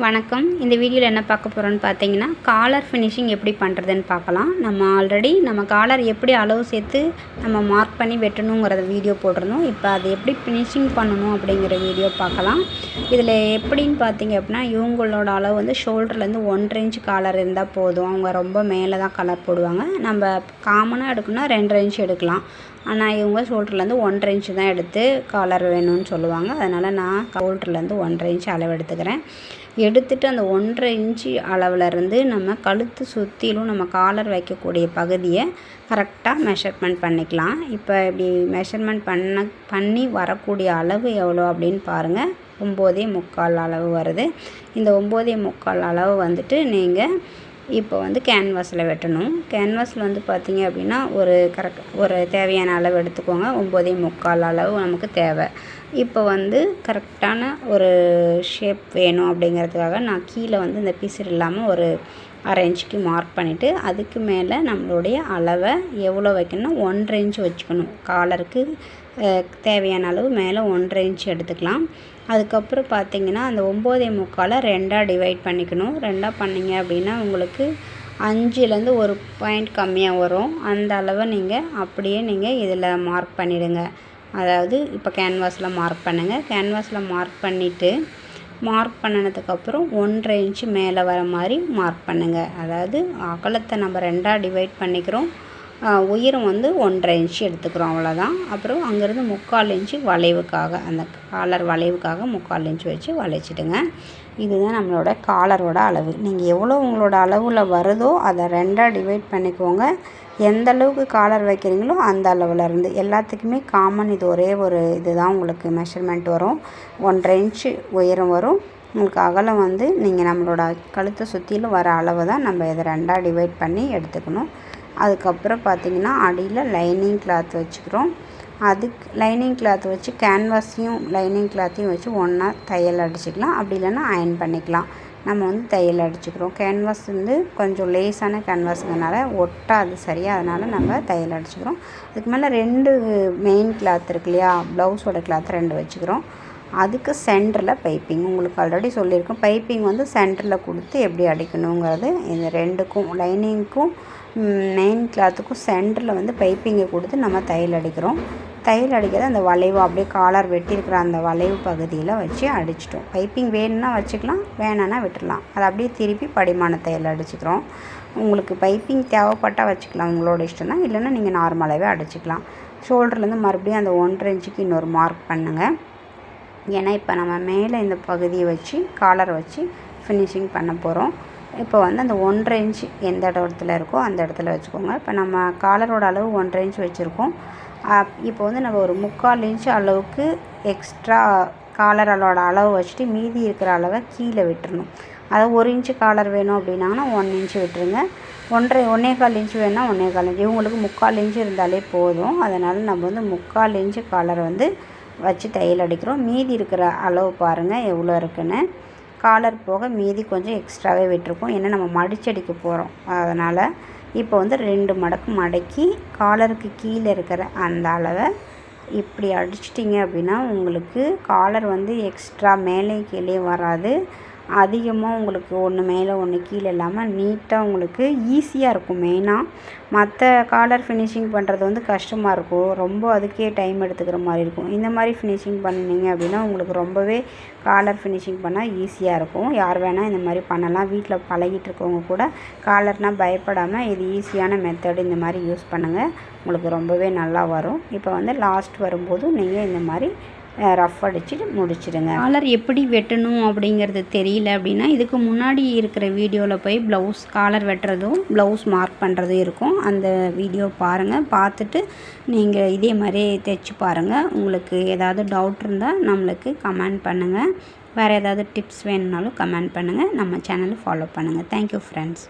வணக்கம். இந்த வீடியோவில் என்ன பார்க்க போகிறோன்னு பார்த்தீங்கன்னா காலர் ஃபினிஷிங் எப்படி பண்ணுறதுன்னு பார்க்கலாம். நம்ம ஆல்ரெடி நம்ம காலர் எப்படி அளவு சேர்த்து நம்ம மார்க் பண்ணி வெட்டணுங்கிறத வீடியோ போட்டிருந்தோம். இப்போ அது எப்படி ஃபினிஷிங் பண்ணணும் அப்படிங்கிற வீடியோ பார்க்கலாம். இதில் எப்படின்னு பார்த்தீங்க அப்படின்னா இவங்களோட அளவு வந்து ஷோல்டர்லேருந்து ஒன்றரை இன்ச் காலர் இருந்தால் போதும். அவங்க ரொம்ப மேலே தான் கலர் போடுவாங்க. நம்ம காமனாக எடுக்கணும்னா ரெண்டரை இன்ச் எடுக்கலாம். ஆனால் இவங்க ஷோல்டர்லேருந்து ஒன்றரை இன்ச்சு தான் எடுத்து காலர் வேணும்னு சொல்லுவாங்க. அதனால் நான் ஷோல்டர்லேருந்து ஒன்றரை இன்ச் அளவு எடுத்துக்கிறேன். எடுத்துட்டு அந்த ஒன்றரை இன்ச்சு அளவுலேருந்து நம்ம கழுத்து சுற்றிலும் நம்ம காலர் வைக்கக்கூடிய பகுதியை கரெக்டாக மெஷர்மெண்ட் பண்ணிக்கலாம். இப்போ இப்படி மெஷர்மெண்ட் பண்ண பண்ணி வரக்கூடிய அளவு எவ்வளோ அப்படின்னு பாருங்கள் ஒம்போதே முக்கால் அளவு வருது. இந்த ஒம்போதே முக்கால் அளவு வந்துட்டு நீங்கள் இப்போ வந்து கேன்வாஸில் வெட்டணும். கேன்வாஸில் வந்து பார்த்திங்க அப்படின்னா ஒரு கரெக்ட் ஒரு தேவையான அளவு எடுத்துக்கோங்க. ஒம்போதே முக்கால் அளவு நமக்கு தேவை. இப்போ வந்து கரெக்டான ஒரு ஷேப் வேணும் அப்படிங்கிறதுக்காக நான் கீழே வந்து இந்த பீசர் இல்லாமல் ஒரு அரை இன்ச்சுக்கு மார்க் பண்ணிவிட்டு அதுக்கு மேலே நம்மளுடைய அளவை எவ்வளோ வைக்கணும்னா ஒன்றரை இன்ச் வச்சுக்கணும். காலருக்கு தேவையான அளவு மேலே ஒன்றரை இன்ச் எடுத்துக்கலாம். அதுக்கப்புறம் பார்த்திங்கன்னா அந்த ஒம்போதே முக்காலை ரெண்டாக டிவைட் பண்ணிக்கணும். ரெண்டாக பண்ணிங்க அப்படின்னா உங்களுக்கு அஞ்சுலேருந்து ஒரு பாயிண்ட் கம்மியாக வரும். அந்த அளவை நீங்கள் அப்படியே நீங்கள் இதில் மார்க் பண்ணிவிடுங்க அதாவது இப்போ கேன்வாஸில் மார்க் பண்ணுங்கள் கேன்வாஸில் மார்க் பண்ணிவிட்டு மார்க் பண்ணினதுக்கப்புறம் ஒன்றரை இன்ச்சு மேலே வர மாதிரி மார்க் பண்ணுங்கள் அதாவது அகலத்தை நம்ம ரெண்டாக டிவைட் பண்ணிக்கிறோம். உயரம் வந்து ஒன்றரை இன்ச்சு எடுத்துக்கிறோம் அவ்வளோதான். அப்புறம் அங்கேருந்து முக்கால் இன்ச்சு வளைவுக்காக அந்த காலர் வளைவுக்காக முக்கால் இன்ச்சு வச்சு வளைச்சிடுங்க. இதுதான் நம்மளோட காலரோட அளவு. நீங்கள் எவ்வளோ உங்களோட அளவில் வருதோ அதை ரெண்டாக டிவைட் பண்ணிக்கோங்க. எந்த அளவுக்கு காலர் வைக்கிறீங்களோ அந்த அளவில் இருந்து எல்லாத்துக்குமே காமன் இது ஒரே ஒரு இது தான் உங்களுக்கு மெஷர்மெண்ட் வரும். ஒன்றரை இன்ச்சு உயரம் வரும். உங்களுக்கு அகலம் வந்து நீங்கள் நம்மளோட கழுத்தை சுற்றிலும் வர அளவு தான் நம்ம இதை ரெண்டாக டிவைட் பண்ணி எடுத்துக்கணும். அதுக்கப்புறம் பார்த்திங்கன்னா அடியில் லைனிங் கிளாத் வச்சுக்கிறோம். அதுக்கு லைனிங் கிளாத் வச்சு கேன்வாஸையும் லைனிங் கிளாத்தையும் வச்சு ஒன்றா தையல் அடிச்சுக்கலாம். அப்படி இல்லைன்னா அயன் பண்ணிக்கலாம். நம்ம வந்து தையல் அடிச்சுக்கிறோம். கேன்வாஸ் வந்து கொஞ்சம் லேஸான கேன்வாஸுங்கிறனால ஒட்டாது சரியாக அதனால் நம்ம தையல் அடிச்சுக்கிறோம். அதுக்கு மேலே ரெண்டு மெயின் கிளாத் இருக்கு இல்லையா ப்ளவுஸோட கிளாத் ரெண்டு வச்சுக்கிறோம். அதுக்கு சென்டரில் பைப்பிங் உங்களுக்கு ஆல்ரெடி சொல்லியிருக்கோம் பைப்பிங் வந்து சென்டரில் கொடுத்து எப்படி அடிக்கணுங்கிறது இந்த ரெண்டுக்கும் லைனிங்க்கும் மெயின் கிளாத்துக்கும் சென்டரில் வந்து பைப்பிங்கை கொடுத்து நம்ம தையல் அடிக்கிறோம். தையல் அடிக்கிறது அந்த வளைவு அப்படியே காலர் வெட்டியிருக்கிற அந்த வளைவு பகுதியில் வச்சு அடிச்சிட்டோம். பைப்பிங் வேணும்னா வச்சுக்கலாம் வேணான்னா விட்டுடலாம் அதை அப்படியே திருப்பி படிமான தையல் அடிச்சுக்கிறோம். உங்களுக்கு பைப்பிங் தேவைப்பட்டால் வச்சுக்கலாம். உங்களோட இஷ்டம் தான். இல்லைன்னா நீங்கள் நார்மலாகவே அடிச்சுக்கலாம். ஷோல்டர்லேருந்து மறுபடியும் அந்த ஒன்றரை இன்ச்சுக்கு இன்னொரு மார்க் பண்ணுங்கள் ஏன்னா இப்போ நம்ம மேலே இந்த பகுதியை வச்சு காலரை வச்சு ஃபினிஷிங் பண்ண போகிறோம் இப்போ வந்து அந்த ஒன்றரை இன்ச் எந்த இடத்துல இருக்கோ அந்த இடத்துல வச்சுக்கோங்க. இப்போ நம்ம காலரோட அளவு ஒன்றரை இன்ச் வச்சுருக்கோம். இப்போ வந்து நம்ம ஒரு முக்கால் இன்ச் அளவுக்கு எக்ஸ்ட்ரா காலரோட அளவு வச்சுட்டு மீதி இருக்கிற அளவை கீழே விட்டுறணும். அதாவது ஒரு இன்ச்சு காலர் வேணும் அப்படின்னாங்கன்னா ஒன் இன்ச்சு விட்டுருங்க. ஒன்றரை ஒன்றே கால் இன்ச்சு வேணால் ஒன்றே கால் இன்ச்சு இவங்களுக்கு முக்கால் இன்ச்சு இருந்தாலே போதும். அதனால் நம்ம வந்து முக்கால் இன்ச்சு காலர் வந்து வச்சு தையல் அடிக்கிறோம். மீதி இருக்கிற அளவு பாருங்கள் எவ்வளோ இருக்குன்னு. காலர் போக மீதி கொஞ்சம் எக்ஸ்ட்ராவே விட்டுருக்கோம். ஏன்னா நம்ம மடிச்சடிக்க போகிறோம் அதனால் இப்போ வந்து ரெண்டு மடக்கு மடக்கி காலருக்கு கீழே இருக்கிற அந்த அளவை இப்படி அடிச்சிட்டிங்க அப்படின்னா உங்களுக்கு காலர் வந்து எக்ஸ்ட்ரா மேலே கீழே வராது. அதிகமாக உங்களுக்கு ஒன்று மேலே ஒன்று கீழே இல்லாமல் நீட்டாக உங்களுக்கு ஈஸியாக இருக்கும். மெயினாக மற்ற காலர் ஃபினிஷிங் பண்ணுறது வந்து கஷ்டமாக இருக்கும். ரொம்ப அதுக்கே டைம் எடுத்துக்கிற மாதிரி இருக்கும். இந்த மாதிரி ஃபினிஷிங் பண்ணினீங்க அப்படின்னா உங்களுக்கு ரொம்பவே காலர் ஃபினிஷிங் பண்ணால் ஈஸியாக இருக்கும். யார் வேணால் இந்த மாதிரி பண்ணலாம். வீட்டில் பழகிட்டு இருக்கவங்க கூட காலர்னால் பயப்படாமல் இது ஈஸியான மெத்தடு இந்த மாதிரி யூஸ் பண்ணுங்கள் உங்களுக்கு ரொம்பவே நல்லா வரும். இப்போ வந்து லாஸ்ட் வரும்போது நீங்கள் இந்த மாதிரி ரஃப் அடிச்சுட்டு முடிச்சிடுங்க. காலர் எப்படி வெட்டணும் அப்படிங்கிறது தெரியல அப்படின்னா இதுக்கு முன்னாடி இருக்கிற வீடியோவில் போய் ப்ளவுஸ் காலர் வெட்டுறதும் ப்ளவுஸ் மார்க் பண்ணுறதும் இருக்கும். அந்த வீடியோ பாருங்கள் பார்த்துட்டு நீங்கள் இதே மாதிரி தைச்சி பாருங்கள் உங்களுக்கு ஏதாவது டவுட் இருந்தால் நம்மளுக்கு கமெண்ட் பண்ணுங்கள் வேறு ஏதாவது டிப்ஸ் வேணுனாலும் கமெண்ட் பண்ணுங்கள் நம்ம சேனலை ஃபாலோ பண்ணுங்கள் தேங்க்யூ ஃப்ரெண்ட்ஸ்